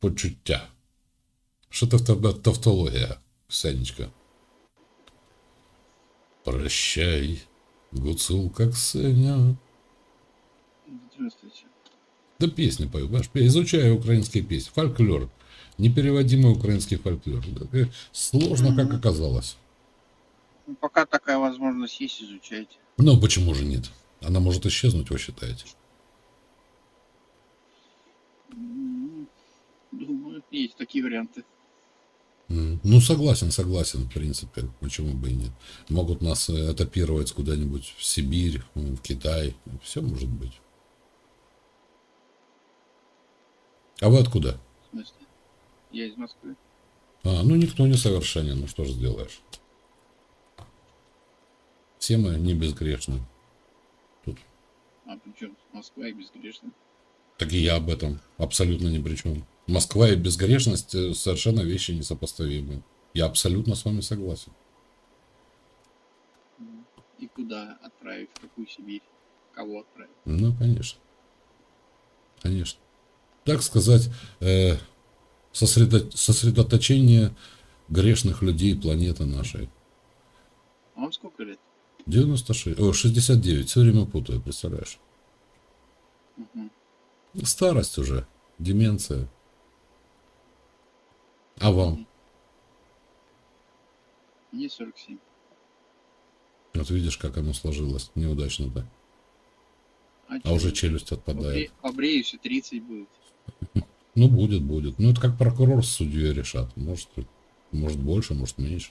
почуття. Що це в тебе тавтологія, Ксенечка? Прощай, гуцулка Ксеня. Здравствуйте. Да песни пою, знаешь, изучаю украинские песни. Фольклор. Непереводимый украинский фольклор. Э, Сложно, как оказалось. Ну, пока такая возможность есть, изучайте. Но почему же нет? Она может исчезнуть, вы считаете? Думаю, есть такие варианты. Ну, согласен, согласен, в принципе. Почему бы и нет? Могут нас э, этапировать куда-нибудь в Сибирь, в Китай. Все может быть. А вы откуда? В смысле? Я из Москвы. А, ну никто не совершенен, ну что же сделаешь. Все мы не безгрешны. А причем Москва и безгрешна. Так и я об этом абсолютно ни при чем. Москва и безгрешность э, совершенно вещи несопоставимые. Я абсолютно с вами согласен. И куда отправить? В какую Сибирь? Кого отправить? Ну, конечно. Конечно. Так сказать, э, сосредо- сосредоточение грешных людей планеты нашей. А вам сколько лет? 96, о, 69, все время путаю, представляешь? Мгм. Старость уже, деменция. А вам? Мне 47. Вот видишь, как оно сложилось неудачно-то. А чё? уже челюсть отпадает. Побре- Побреюсь, и 30 будет. Ну, будет, будет. Ну, это как прокурор с судьей решат. Может, может больше, может меньше.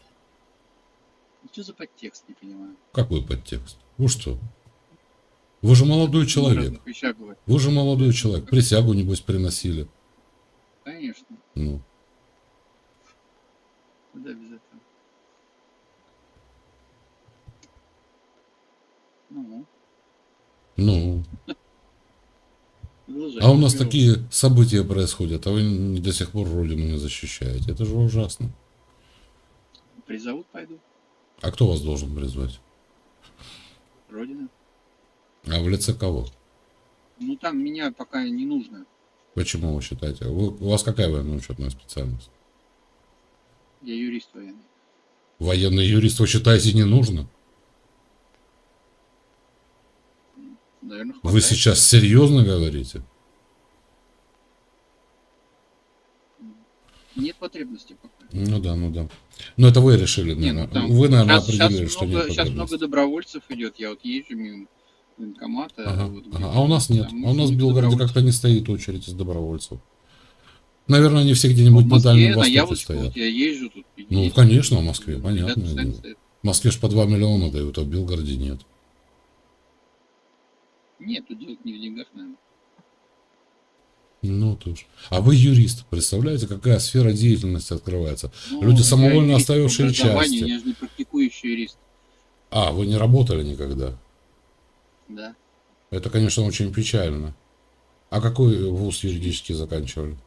Что за подтекст, не понимаю. Какой подтекст? Вы что? Вы же молодой человек. Вы же молодой человек. Присягу, небось, приносили. Конечно. Ну, Куда без этого? Ну, ну. А у нас такие события происходят, а вы до сих пор Родину не защищаете. Это же ужасно. Призовут, пойду. А кто вас должен призвать? Родина. А в лице кого? Ну, там меня пока не нужно. Почему вы считаете? Вы- у вас какая военно-учетная специальность? Я юрист военный. Военный юрист вы считаете не нужно? Наверное, Вы сейчас серьезно говорите? Нет потребности пока. Ну да, ну да. Но это вы решили, Не, ну наверное. там Вы, наверное, Сейчас, определили, сейчас что много, нет сейчас много добровольцев идет. Я вот езжу мимо военкомата. Ага, вот ага. А у нас нет. А у нас в Белгороде как-то не стоит очередь из добровольцев. Наверное, они все где-нибудь на Дальнем Востоке стоят. вот я езжу тут. Ну, есть. конечно, в Москве, понятно. стоят. В Москве ж по 2 миллиона дают, а в Белгороде нет. Нет, тут делать не в деньгах, наверное. Ну, тоже. А вы юрист, представляете, какая сфера деятельности открывается? Ну, Люди самовольно оставившие части. Я же не практикующий юрист. А, вы не работали никогда? Да. Это, конечно, очень печально. А какой вуз юридический заканчивали?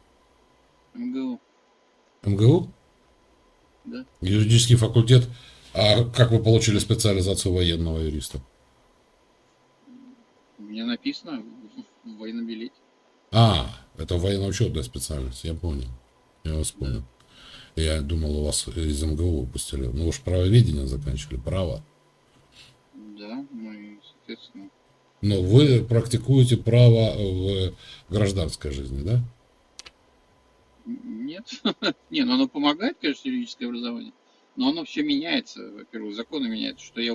МГУ. МГУ? Да. Юридический факультет. А как вы получили специализацию военного юриста? У меня написано в- военном билете. А, это военно-учетная специальность, я понял. Я вас понял. Я думал, у вас из МГУ выпустили. Ну, же правоведение заканчивали, право. Да, и, соответственно. Но вы практикуете право в гражданской жизни, да? Нет. Не, ну оно помогает, конечно, юридическое образование. Но оно все меняется. Во-первых, законы меняются. Что я,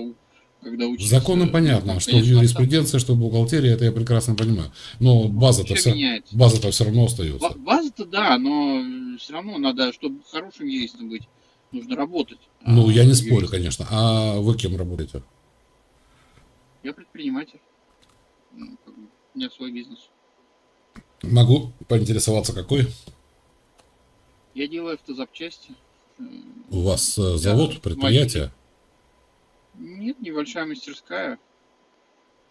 когда учился... Законы понятно, там, что конечно, юриспруденции, что в бухгалтерии, это я прекрасно понимаю. Но база-то все, меняется. база-то все равно остается. Ба- База-то да, но все равно надо, чтобы хорошим юристом быть, нужно работать. Ну, А я не юрист- спорю, конечно. А вы кем работаете? Я предприниматель. Ну, как бы, У меня свой бизнес. Могу поинтересоваться, какой? Я делаю автозапчасти. У вас э, завод, Да, предприятие? Нет, небольшая мастерская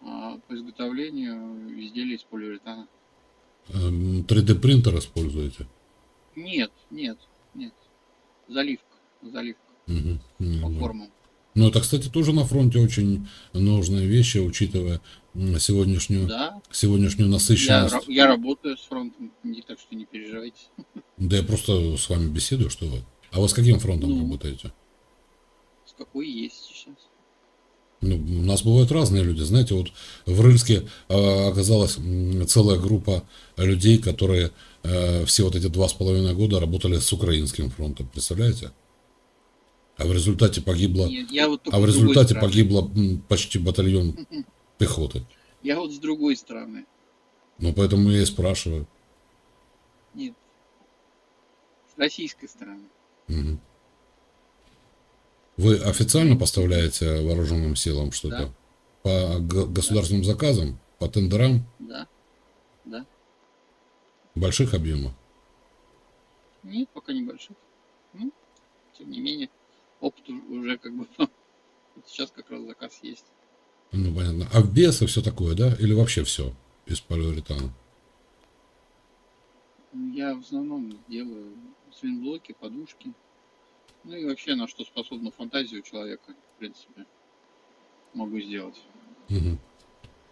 а, по изготовлению изделий из полиуретана. Эм, 3D принтер используете? Нет, нет, нет. Заливка. Заливка Мгм, по формам. Ну, это, кстати, тоже на фронте очень нужные вещи, учитывая сегодняшнюю, Да, сегодняшнюю я, насыщенность. ра- я работаю с фронтом, не- так что не переживайте. Да я просто с вами беседую, что вы. А вы с каким фронтом Ну. работаете? С какой есть сейчас. Ну, у нас бывают разные люди. Знаете, вот в Рыльске э, оказалась целая группа людей, которые э, все вот эти два с половиной года работали с украинским фронтом. Представляете? А в результате погибло, я вот а в результате погибло почти батальон пехоты. Я вот с другой стороны. Ну, поэтому я и спрашиваю. Нет. С российской стороны. Мгм. Вы официально поставляете вооруженным силам что-то? Да. По государственным заказам? По тендерам? Да. Да. Больших объемов? Нет, пока небольших. Ну, тем не менее, опыт уже как бы сейчас как раз заказ есть. Ну, понятно. А вес и все такое, да? Или вообще все из полиуретана? Ну, Я в основном делаю свинблоки, подушки. Ну и вообще на что способна фантазия у человека, в принципе, могу сделать. Мгм.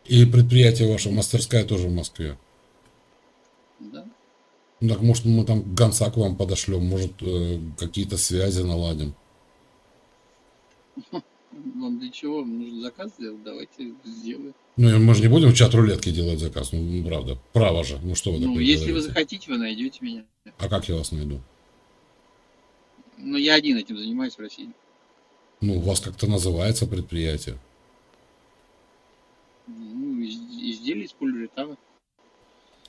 И предприятие ваше, мастерская тоже в Москве. Да. Ну, так может мы там гонца к вам подошлем, может э, какие-то связи наладим. Вам для чего нужно заказ сделать? Давайте сделаем. Ну, мы же не будем в чат рулетки делать заказ, ну, ну, правда. Право же, ну что вы Ну, такое если вы захотите, вы найдете меня. А как я вас найду? Но я один этим занимаюсь в России. Ну, у вас как-то называется предприятие. Ну, из- изделия из полиуретана.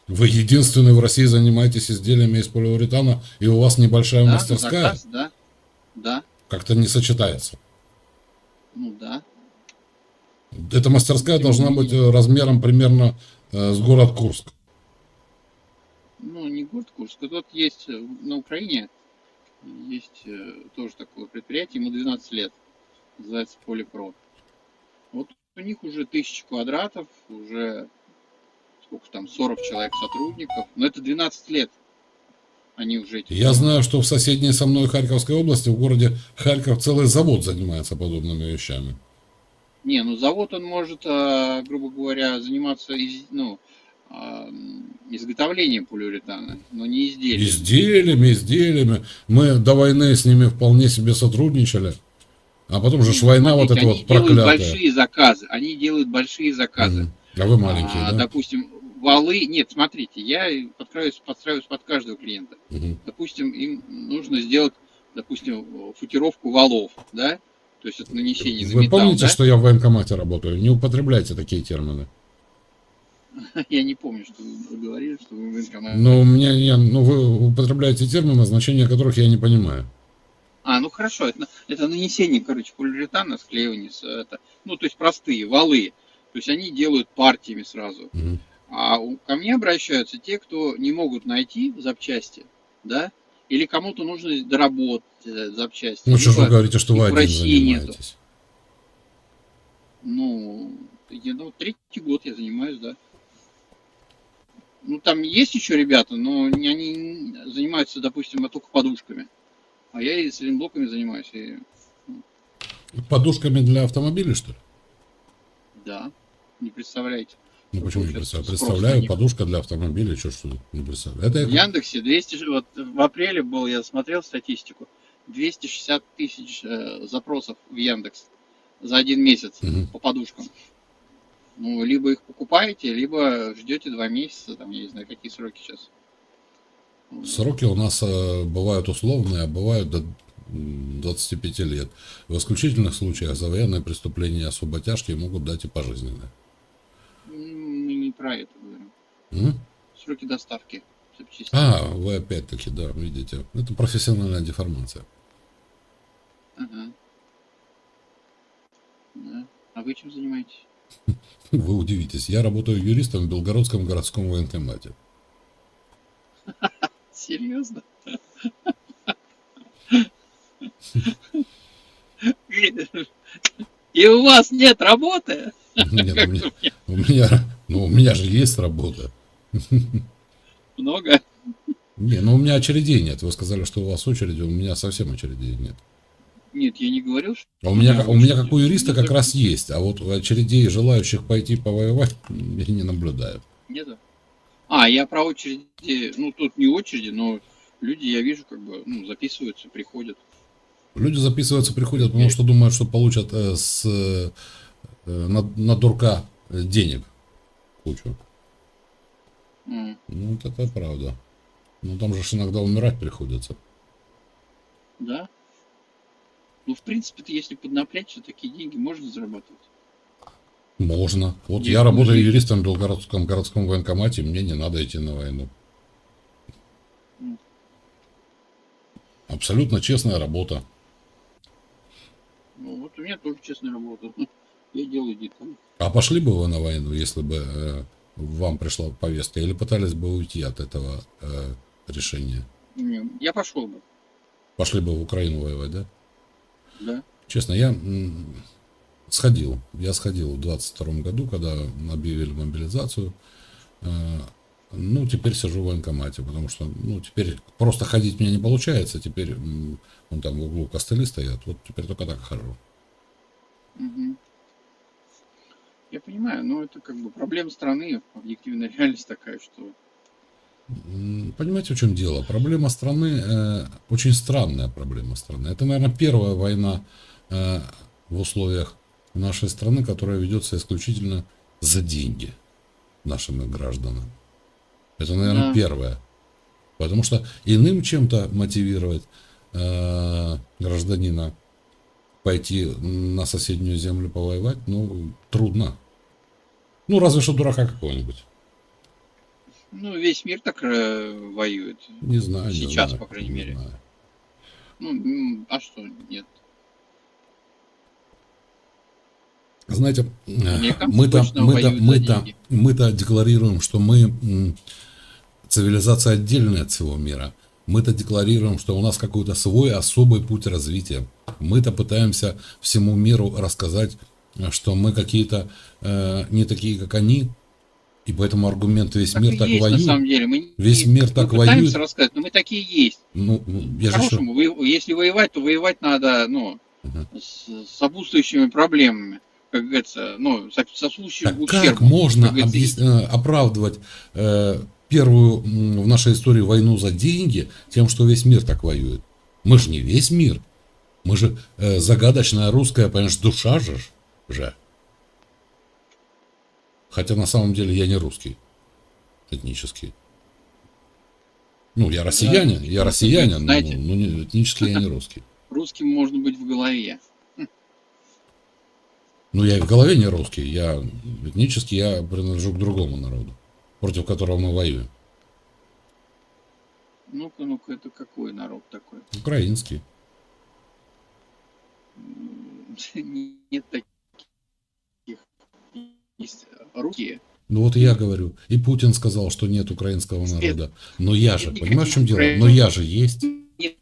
Вы единственный в России занимаетесь изделиями из полиуретана, и у вас небольшая Да, мастерская? заказ, да. Да. Как-то не сочетается. Ну да. Эта мастерская должна быть э, размером примерно э, с город Курск. Ну, не город Курск. Вот есть э, на Украине есть э, тоже такое предприятие, ему 12 лет. Называется Полипро. Вот у них уже тысячи квадратов, уже сколько там, 40 человек сотрудников. Но это 12 лет. Они уже эти... Я знаю, что в соседней со мной Харьковской области, в городе Харьков, целый завод занимается подобными вещами. Не, ну завод он может, а, грубо говоря, заниматься из- ну, а, изготовлением полиуретана, но не изделием. Изделиями, изделиями. Мы до войны с ними вполне себе сотрудничали. А потом же ж война вот Смотрите, эта они вот делают проклятая. большие заказы. Они делают большие заказы. Мгм. А вы маленькие, А, да? Допустим, валы. Нет, смотрите, я подстраиваюсь, подстраиваюсь под каждого клиента. Мгм. Допустим, им нужно сделать, допустим, футировку валов, да? То есть это нанесение на Вы металл, помните, да? что я в военкомате работаю? Не употребляйте такие термины. Я не помню, что вы говорили, что вы в военкомате. Но у меня, я, ну, вы употребляете термины, значение которых я не понимаю. А, ну хорошо, это, это нанесение, короче, полиуретана, склеивание, это, ну, то есть простые, валы. То есть они делают партиями сразу. Мгм. А ко мне обращаются те, кто не могут найти запчасти, да, или кому-то нужно доработать э, запчасти. Ну, что ж вы говорите, что вы один России нету. занимаетесь? Ну, я, ну, третий год я занимаюсь, да. Ну, там есть еще ребята, но они занимаются, допустим, только подушками. А я и с блоками занимаюсь. И, Подушками для автомобилей, что ли? да, не представляете. Ну, почему не представляю? Представляю, них. подушка для автомобиля, что что не представляю. Это В Яндексе 200, ж- вот в апреле был, я смотрел статистику, 260 тысяч э, запросов в Яндекс за один месяц Мгм. по подушкам. Ну, либо их покупаете, либо ждете два месяца, там, я не знаю, какие сроки сейчас. Сроки у нас э, бывают условные, а бывают до м, 25 лет. В исключительных случаях за военные преступления особо тяжкие могут дать и пожизненное. Про это говорим. М? Сроки доставки запчастей. А, вы опять-таки, да, видите. Это профессиональная деформация. Ага. Да. А вы чем занимаетесь? Вы удивитесь. Я работаю юристом в Белгородском городском военкомате. Серьезно? И у вас нет работы? Нет, у меня, у меня, ну, у меня же есть работа. Много? Не, ну у меня очередей нет. Вы сказали, что у вас очереди, у меня совсем очередей нет. Нет, я не говорил, что... А у меня, у меня как у юриста как раз есть, а вот очередей желающих пойти повоевать я не наблюдаю. Нет. А, я про очереди, ну тут не очереди, но люди, я вижу, как бы, ну, записываются, приходят. Люди записываются, приходят, потому что думают, что получат э, с, э, на, на дурка э, денег кучу. М, Ну, вот это правда. Ну, там же иногда умирать приходится. Да? Ну, в принципе-то, если поднапрячься, такие деньги можно зарабатывать. Можно. Вот Нет, я работаю мужик. юристом в Белгородском городском военкомате, мне не надо идти на войну. М. Абсолютно честная работа. Ну, вот у меня тоже честная работа. Я делаю детали. А пошли бы вы на войну, если бы э, вам пришла повестка, или пытались бы уйти от этого э, решения? Не, Я пошел бы, Пошли бы в Украину воевать, да? да. Честно, я сходил. Я сходил в 22 году, когда объявили мобилизацию. Э, Ну, теперь сижу в военкомате, потому что, ну, теперь просто ходить мне не получается. Теперь, м, вон там в углу костыли стоят, вот теперь только так хожу. Мгм. Я понимаю, но это как бы проблема страны, объективная реальность такая, что Понимаете, в чем дело? Проблема страны, э, очень странная проблема страны. Это, наверное, первая война э, в условиях нашей страны, которая ведется исключительно за деньги нашими гражданами. Это, наверное, Да. первое. Потому что иным чем-то мотивировать э, гражданина пойти на соседнюю землю повоевать, ну, трудно. Ну, разве что дурака какого-нибудь. ну, весь мир так э, воюет. Не знаю. не Сейчас, знаю, по крайней не мере. знаю. Ну, а что, нет. Знаете, э, мы-то, мы-то, воюют за мы-то, деньги. мы-то декларируем, что мы цивилизация отдельная от всего мира. Мы-то декларируем, что у нас какой-то свой особый путь развития. Мы-то пытаемся всему миру рассказать, э, что мы какие-то э, не такие, как они, и поэтому аргумент весь Так мир так есть, на воюет. самом деле. Мы Весь не- мир мы так пытаемся воюет. рассказать, но мы такие есть. Ну, я же что? Если воевать, то воевать надо, ну, Мгм. с сопутствующими проблемами, как говорится, ну, со- сопутствующим Так как ущербом. можно как говорится, объяс- э, оправдывать э, первую в нашей истории войну за деньги тем, что весь мир так воюет? Мы же не весь мир. Мы же э, загадочная русская, понимаешь, душа же. же. Хотя на самом деле я не русский этнический. Ну, я россиянин, я ну, россиянин, знаете. но, но не- этнически я не русский. Русским можно быть в голове. Ну, я и в голове не русский, я этнически я принадлежу к другому народу, против которого мы воюем. Ну-ка, ну-ка, это какой народ такой? Украинский. Нет таких. Есть русские. Ну вот я говорю, и Путин сказал, что нет украинского народа. Но я же, понимаешь, в чем дело? Но я же есть. Нет.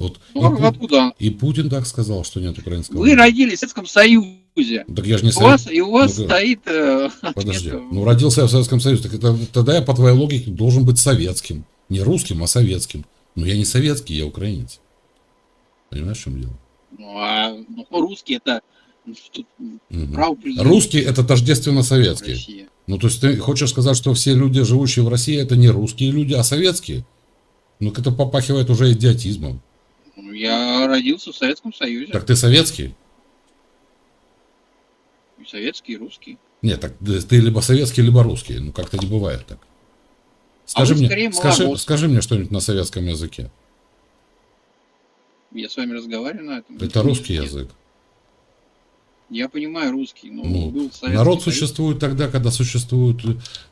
Вот и, Ну, Пу- откуда? и Путин так сказал, что нет украинского Вы народа. родились в Советском Союзе. Так я же не У вас, и у вас Ну, стоит... э, Подожди. ответ, Ну родился я в Советском Союзе, так это, тогда я по твоей логике должен быть советским. Не русским, а советским. Но я не советский, я украинец. Понимаешь, в чем дело? Ну, а ну, русский это ну, приема Русский это тождественно советский. Россия. Ну, то есть ты хочешь сказать, что все люди, живущие в России, это не русские люди, а советские? Ну, это попахивает уже идиотизмом. Ну, я родился в Советском Союзе. Так ты советский? И советский, и русский. Нет, так ты либо советский, либо русский. Ну, как-то не бывает так. Скажи, А мне, скажи, скажи мне что-нибудь на советском языке. Я с вами разговариваю на этом. Это русский язык. Я понимаю русский, но Ну, был Советский народ Союз. существует тогда, когда существуют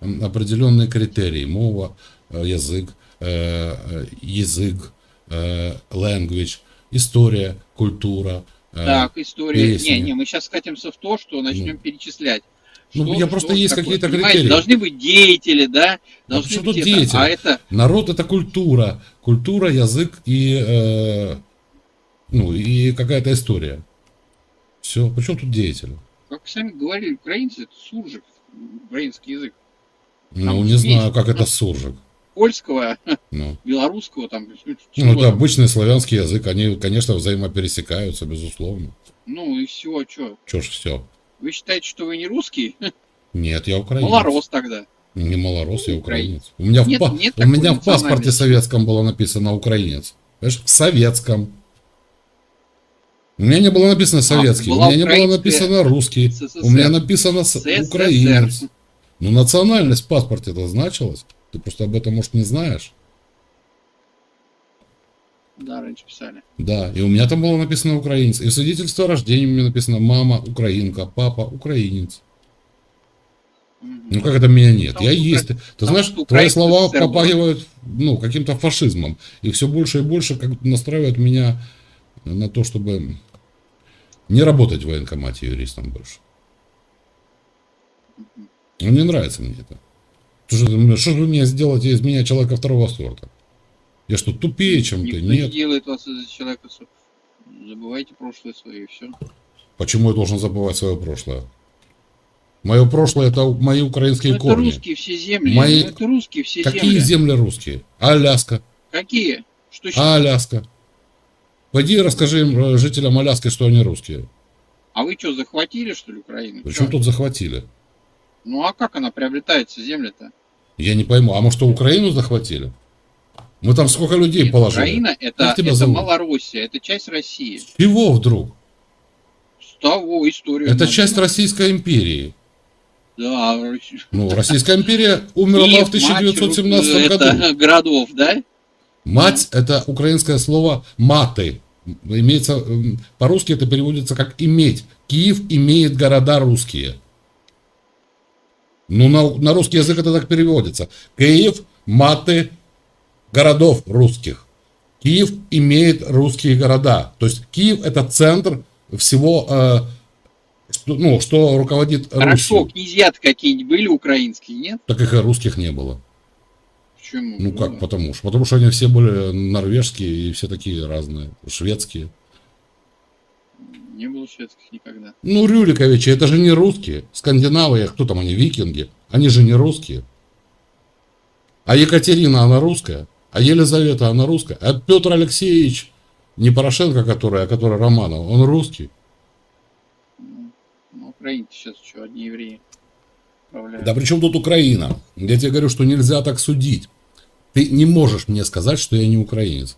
определенные критерии. Мова, э, язык, э, э, язык, language, история, культура. э, Так, история. песни. Не, не, мы сейчас скатимся в то, что начнем Ну. перечислять. Ну, Что- я просто что есть такое, какие-то критерии. Должны быть деятели, да? Должны чем быть тут это. деятели? А это, Народ это культура. Культура, язык и, э, ну, и какая-то история. Все. Причем тут деятели? как сами говорили, украинцы, это суржик, украинский язык. Ну, Там не есть. знаю, как это суржик. Польского, Ну, белорусского, там, ну там. обычный славянский язык, они, конечно, взаимопересекаются, безусловно. Ну и все, что? Чё ж все? Вы считаете, что вы не русский? Нет, я украинец. Малорос тогда. Не малорос, я Украинец. У меня, в, Нет- па- нет у меня в паспорте советском было написано украинец. Понимаешь? В советском. У меня не было написано советский, у А, была меня не было написано русский, СССР. у меня написано СССР. украинец. Ну, национальность в паспорте это значилась. Ты просто об этом, может, не знаешь. Да, раньше писали. Да, и у меня там было написано украинец. И в свидетельстве о рождении у меня написано мама украинка, папа украинец. Ну как это меня нет? Потому Я что есть. Ты потому знаешь, твои слова попахивают ну, каким-то фашизмом. И все больше и больше как настраивают меня на то, чтобы не работать в военкомате юристом больше. Ну, не нравится мне это. Что же, что же вы меня сделаете из меня человека второго сорта? Я что, тупее, чем ты? Никто не Нет. делает вас из человека. Забывайте прошлое свое и все. Почему я должен забывать свое прошлое? Мое прошлое это мои украинские это корни. русские все земли. Мои- ну, Это русские все Какие земли. земли русские? Аляска. Какие? Что А Аляска? Пойди расскажи им, э, жителям Аляски, что они русские. А вы что, захватили, что ли, Украину? Причем тут захватили? Ну а как она приобретается, земля-то? Я не пойму. А может, что Украину захватили? Мы там сколько людей Нет, положили? Украина это, это зовут? Малороссия, это часть России. Чего вдруг? С того историю. Это надо часть. Российской империи. Да. Ну, Российская империя умерла в 1917 мать, году. это, городов, да? Мать – это украинское слово «маты». Имеется, по-русски это переводится как «иметь». Киев имеет города русские. Ну, на, на русский язык это так переводится. Киев – маты городов русских. Киев имеет русские города. То есть Киев – это центр всего, э, что, ну, что руководит Хорошо, Русью. князья какие-нибудь были украинские, нет? Так их и русских не было. Почему? Ну как, Было. потому что? Потому что они все были норвежские и все такие разные, шведские. Не было шведских никогда. Ну, Рюриковичи, это же не русские. Скандинавы, кто там они, викинги? Они же не русские. А Екатерина, она русская. А Елизавета, она русская. А Петр Алексеевич, не Порошенко, который, а который Романов, он русский. Ну, на Украине сейчас что, одни евреи управляют. Да при чем тут Украина? Я тебе говорю, что нельзя так судить. Ты не можешь мне сказать, что я не украинец.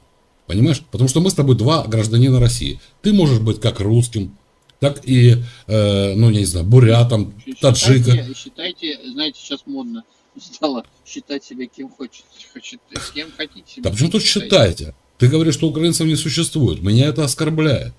Понимаешь? Потому что мы с тобой два гражданина России. Ты можешь быть как русским, так и, э, ну, не знаю, бурятом, таджиком. Считайте, считайте, знаете, сейчас модно стало считать себя кем хочет, хочет с кем хотите. себя Да почему тут считайте. считайте? Ты говоришь, что украинцев не существует. Меня это оскорбляет.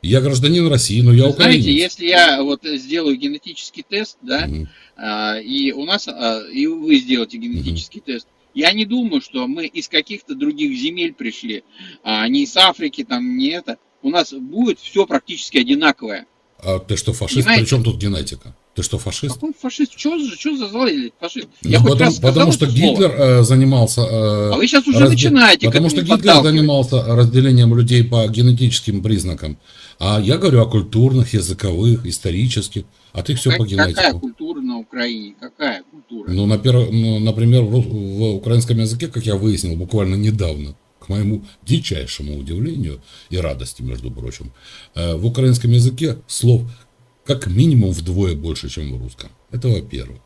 Я гражданин России, но я Вы украинец. Знаете, если я вот сделаю генетический тест, да, Мгм. а, и у нас, а, и вы сделаете генетический тест, я не думаю, что мы из каких-то других земель пришли, а не из Африки, там, не это. У нас будет все практически одинаковое. А ты что, фашист? Понимаете? При чем тут генетика? Ты что, фашист? Какой фашист? Что за, что за злой фашист? Ну, Я хоть потому, сказал потому что это слово? Гитлер э, занимался... э, А вы сейчас уже разде- начинаете Потому что Гитлер занимался разделением людей по генетическим признакам. А я говорю о культурных, языковых, исторических. А ты все Как- по Какая генетику. культура на Украине? Какая культура? Ну, напер- ну, например, в, в украинском языке, как я выяснил буквально недавно, к моему дичайшему удивлению и радости, между прочим, э, в украинском языке слов как минимум вдвое больше, чем в русском. Это во-первых.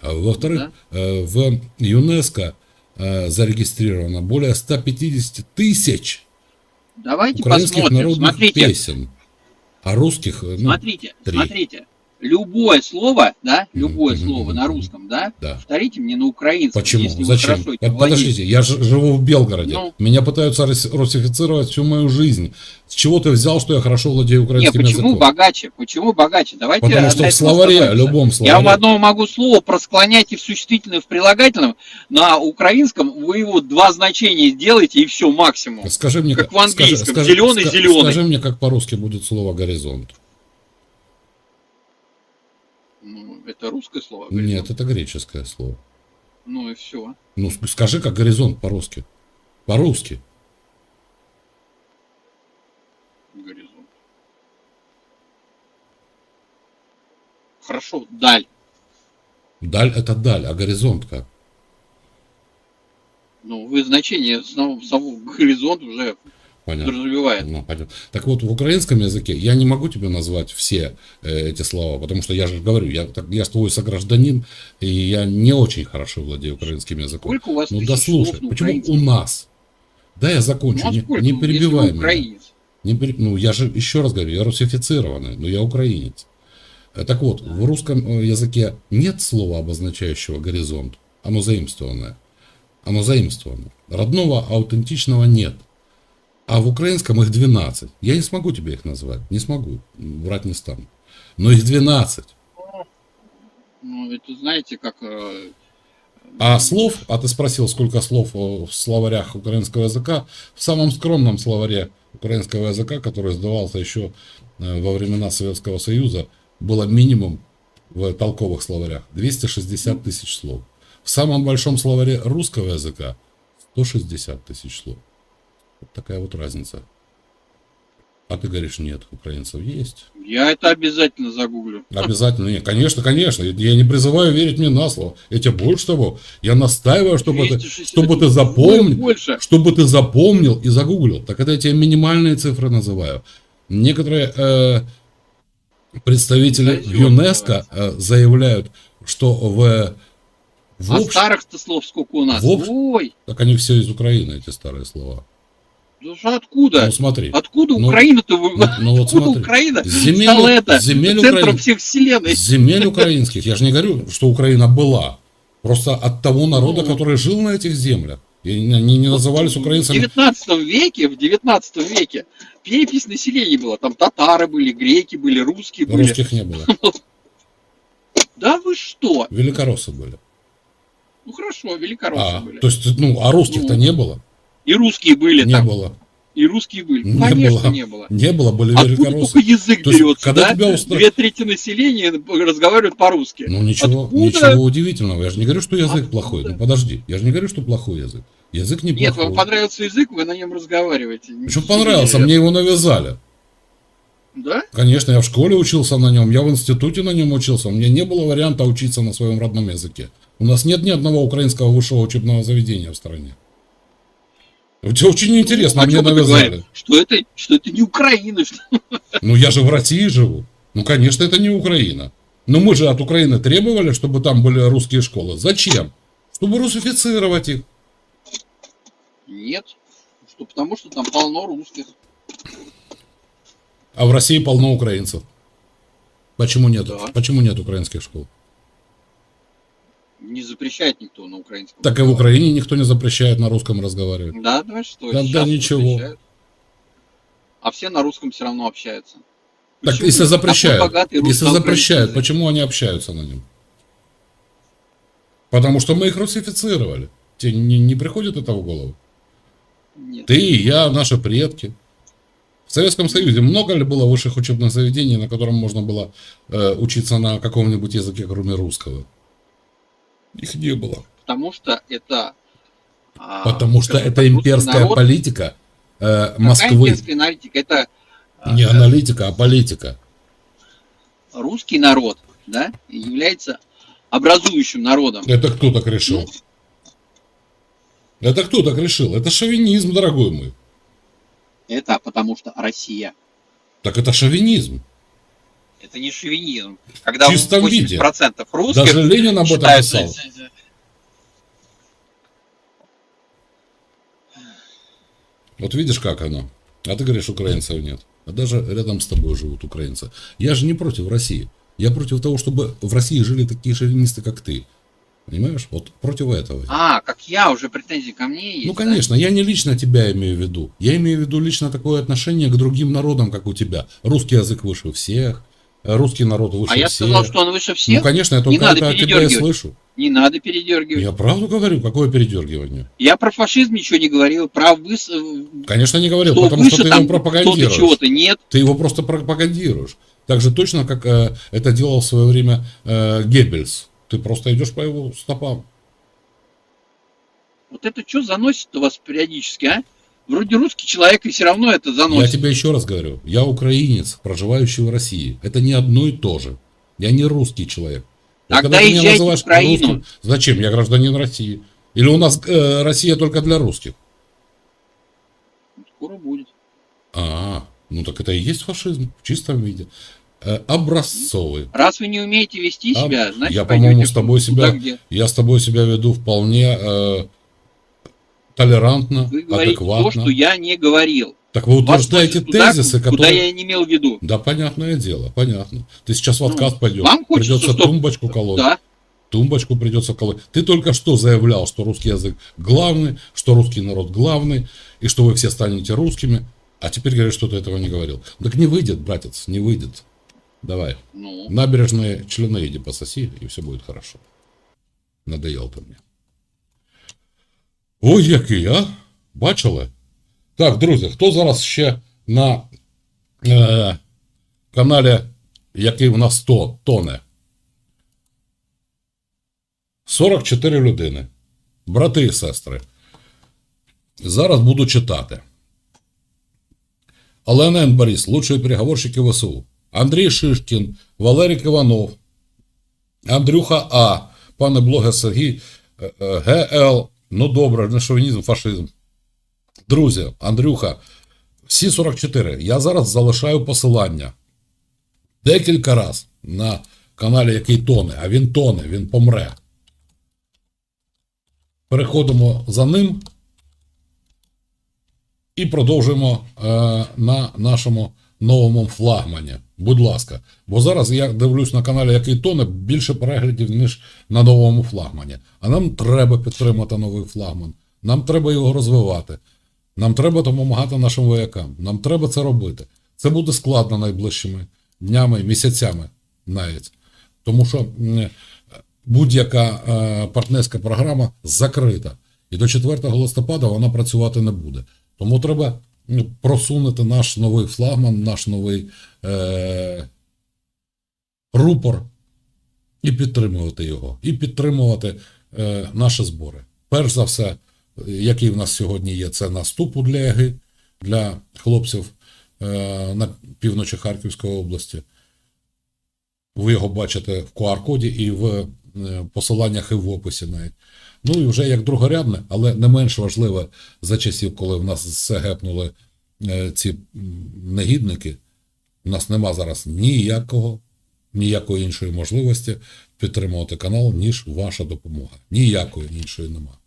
А во-вторых, э, в ЮНЕСКо э, зарегистрировано более 150 тысяч Давайте украинских посмотрим. народных Смотрите, песен. А русских, э, ну, смотрите, три. смотрите. Любое слово, да, любое Мгм, слово на русском, да, да. повторите мне на украинском. Почему? если Зачем? хорошо Подождите, я ж- живу в Белгороде. Ну. Меня пытаются рус- русифицировать всю мою жизнь. С чего ты взял, что я хорошо владею украинским почему языком? богаче? Почему богаче? Давайте Потому что в словаре, остановимся. любом Я вам словаре. одно могу слово просклонять и в существительном, и в прилагательном. На украинском вы его два значения сделаете и все, максимум. Скажи мне, как в английском, скажи- зелёный, ска- зелёный. Скажи мне, как по-русски будет слово горизонт. Ну, это русское слово? Нет, это греческое слово. Ну и все. Ну, ск- скажи, как горизонт по-русски. По-русски. Горизонт. Хорошо, даль. Даль это даль, а горизонт как? Ну, вы значение самого, самого горизонт уже Понятно. подразумевает. Ну, понятно. Так вот, в украинском языке я не могу тебе назвать все э, эти слова, потому что я же говорю, я, так- я твой согражданин, и я не очень хорошо владею украинским языком. Сколько у вас Ну да слушай, почему украинском? у нас? Да, я закончу, не, сколько? не Ну, перебивай меня. Не пере- Ну, я же еще раз говорю, я русифицированный, но я украинец. Э, Так вот, в русском э, языке нет слова, обозначающего горизонт. Оно заимствованное. Оно заимствовано. Родного аутентичного нет. А в украинском их 12. Я не смогу тебе их назвать. Не смогу. Врать не стану. Но их 12. Ну, это знаете, как... э, А слов, а ты спросил, сколько слов в словарях украинского языка, в самом скромном словаре украинского языка, который сдавался еще э, во времена Советского Союза, было минимум в толковых словарях 260 тысяч слов. В самом большом словаре русского языка 160 тысяч слов. Вот такая вот разница. А ты говоришь, нет, украинцев есть. Я это обязательно загуглю. Обязательно, нет, конечно, конечно. Я не призываю верить мне на слово. Я тебе больше того, я настаиваю, чтобы, ты, 260 чтобы ты запомнил, Больше. чтобы ты запомнил и загуглил. Так это я тебе минимальные цифры называю. Некоторые э, представители Козёл ЮНЕСКО э, заявляют, что в, в А общем- старых-то слов сколько у нас? в общем- Ой, так они все из Украины, эти старые слова. Да же откуда? Ну смотри, Откуда ну, Украина-то? ну, ну вот Откуда смотри. Украина земель, стала это земель центром Украины. всех вселенной? Земель украинских. Я же не говорю, что Украина была. Просто от того народа, Ну. который жил на этих землях. И они не назывались В украинцами. 19 веке, в 19 веке перепись населения была. Там татары были, греки были, русские были. Русских не было. Да вы что? Великороссы были. Ну хорошо, великороссы А, были. то есть, ну, а русских-то Ну, не было? И русские были Не там. было. И русские были. Не Конечно, было. не было. Не было, были Откуда великороссы. только язык То есть, берется, когда да? тебя устра- Две трети населения разговаривают по-русски. Ну ничего, Откуда? ничего удивительного. Я же не говорю, что язык Откуда? плохой. Ну подожди, я же не говорю, что плохой язык. Язык Нет, неплохой. вам понравился язык, вы на нем разговариваете. Причем понравился, мне его навязали. Да? Конечно, я в школе учился на нем, я в институте на нем учился. У меня не было варианта учиться на своем родном языке. У нас нет ни одного украинского высшего учебного заведения в стране. Это очень интересно, а мне навязали. Что это, что это не Украина, что Ну я же в России живу. Ну, конечно, это не Украина. Но мы же от Украины требовали, чтобы там были русские школы. Зачем? Чтобы русифицировать их. Нет. Что потому что там полно русских. А в России полно украинцев. Почему нет? Да. Почему нет украинских школ? Не запрещает никто на украинском. Так и в Украине никто не запрещает на русском разговаривать. Да, да что? Да, да, ничего. запрещают. А все на русском все равно общаются. Так Почему? если запрещают, богатый если запрещают, язык. почему они общаются на нем? Потому что мы их русифицировали. Тебе не, не приходит это в голову? Нет. Ты, я, наши предки. В Советском Союзе много ли было высших учебных заведений, на котором можно было э, учиться на каком-нибудь языке, кроме русского? Их не было. Потому что это... а, Потому что это имперская народ- политика э, Какая Москвы. имперская аналитика? Это а, Не аналитика, а политика. русский народ, да, является образующим народом. Это кто так решил? Это кто так решил? Это шовинизм, дорогой мой. Это потому что Россия. Так это шовинизм. Это не шовинизм. Когда В чистом 80% виде. русских Даже Ленин об этом писал. Вот видишь, как оно. А ты говоришь, украинцев нет. А даже рядом с тобой живут украинцы. Я же не против России. Я против того, чтобы в России жили такие шовинисты, как ты. Понимаешь? Вот против этого. А, как я, уже претензии ко мне есть. Ну, да? конечно, я не лично тебя имею в виду. Я имею в виду лично такое отношение к другим народам, как у тебя. Русский язык выше всех, русский народ выше А я всех. сказал, что он выше всех. Ну, конечно, я только это от тебя и слышу. Не надо передергивать. Я... Я правду говорю, какое передергивание? про фашизм ничего не говорил, про выс... э, Конечно, не говорил, кто потому выше что ты его пропагандируешь. чего-то нет. Ты его просто пропагандируешь. Так же точно, как э, это делал в свое время э, Геббельс. Ты просто идешь по его стопам. Вот это что заносит у вас периодически, а? Вроде русский человек, и все равно это Я заносит. тебе еще раз говорю, я украинец, проживающий в России. Это не одно и то же. Я не русский человек. Вот Тогда когда меня называешь в Украину. русским, зачем? Я гражданин России. Или у нас э, Россия только для русских? Скоро будет. А, ну так это и есть фашизм в чистом виде. Э, образцовый. Раз вы не умеете вести А, себя, значит я, по-моему, с тобой туда, себя- где Я с тобой себя веду вполне э, толерантно, вы говорите то, адекватно. что я не говорил. Так вы Вас утверждаете туда, тезисы, куда которые... я не имел в виду. Да, понятное дело, понятно. Ты сейчас в Ну, отказ пойдешь. вам хочется, придется чтоб- тумбочку колоть. Да, Тумбочку придется колоть. Ты только что заявлял, что русский язык главный, что русский народ главный, и что вы все станете русскими. А теперь говоришь, что ты этого не говорил. Так не выйдет, братец, не выйдет. Давай. ну, Набережные члены иди пососи, и все будет хорошо. Надоел ти мені. Ой, який, а? Бачили? Так, друзі, хто зараз ще на е, каналі, який в нас то, тоне? 44 людини. Брати і сестри. Зараз буду читати. Олена Н. Борис, лучшие переговорщики ВСУ. Андрій Шишкін, Валерій Іванов, Андрюха А, пане блогер Сергій е, е, ГЛ. Ну добре, не шовінізм, фашизм. Друзі, Андрюха, всі 44. Я зараз залишаю посилання декілька раз на каналі, який тоне, а він тоне, він помре. Переходимо за ним і продовжуємо е, на нашому новому флагмані. Будь ласка. Бо зараз я дивлюсь на каналі, який тоне, більше переглядів, ніж на новому флагмані. А нам треба підтримати новий флагман. Нам треба його розвивати. Нам треба допомагати нашим воякам. Нам треба це робити. Це буде складно найближчими днями, місяцями навіть. Тому що будь-яка е, партнерська програма закрита. І до 4 листопада вона працювати не буде. Тому треба просунути наш новий флагман, наш новий е, рупор і підтримувати його. І підтримувати е, наші збори. Перш за все, який в нас сьогодні є, це наступу для ЯГИ, для хлопців е, на півночі Харківської області. Ви його бачите в QR-коді і в е, посиланнях і в описі навіть. Ну і вже як другорядне, але не менш важливе за часів, коли в нас все гепнули е, ці негідники. У нас нема зараз ніякого, ніякої іншої можливості підтримувати канал, ніж ваша допомога. Ніякої іншої нема.